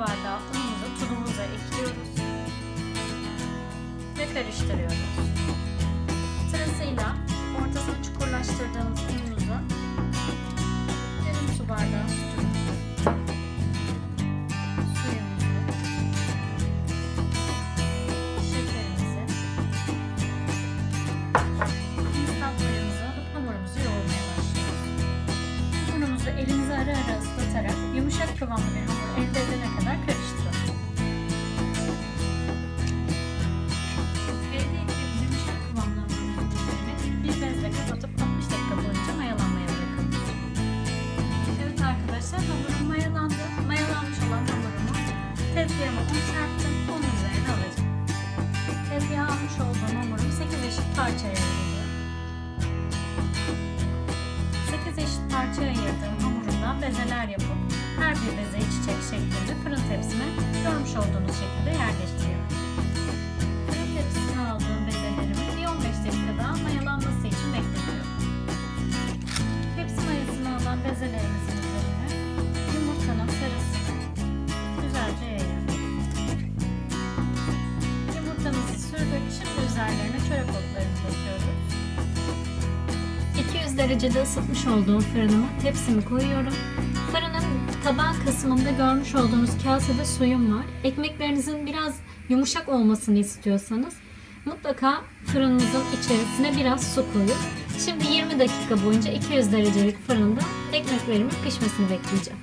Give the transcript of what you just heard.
bardağı unumuzu tuzumuza ekliyoruz. Ve karıştırıyoruz. Sırasıyla ortasını çukurlaştırdığımız unumuzu yarım su bardağı sütümüzü suyumuzu şekerimizi alıp hamurumuzu yoğurmaya başlıyoruz. Unumuzu elimizi ara ara ıslatarak yumuşak kıvamlı bir hamur elde edene kadar karıştıralım. Elde ettiğimiz yumuşak kıvamlı hamurumuzun üzerine bir bezle kapatıp 60 dakika boyunca mayalanmaya bırakalım. Evet arkadaşlar hamurum mayalandı. Mayalanmış olan hamurumu tezgahıma un serptim. Onun üzerine alacağım. Tezgaha almış olduğum hamurumu 8 eşit parçaya ayırıyorum. Bezeler yapıp her bir bezeyi çiçek şeklinde fırın tepsime görmüş olduğunuz şekilde yerleştiriyorum. Fırın tepsisine aldığım bezelerimi bir 15 dakika daha mayalanması için bekletiyorum. Tepsi mayasını alan bezelerimizin üzerine yumurtanın sarısını güzelce yayıyoruz. Yumurtamızı sürdük. Şimdi üzerlerine çörek otlarını döküyoruz. 200 derecede ısıtmış olduğum fırınıma tepsimi koyuyorum. Fırının taban kısmında görmüş olduğunuz kasede suyum var. Ekmeklerinizin biraz yumuşak olmasını istiyorsanız mutlaka fırınınızın içerisine biraz su koyun. Şimdi 20 dakika boyunca 200 derecelik fırında ekmeklerimin pişmesini bekleyeceğim.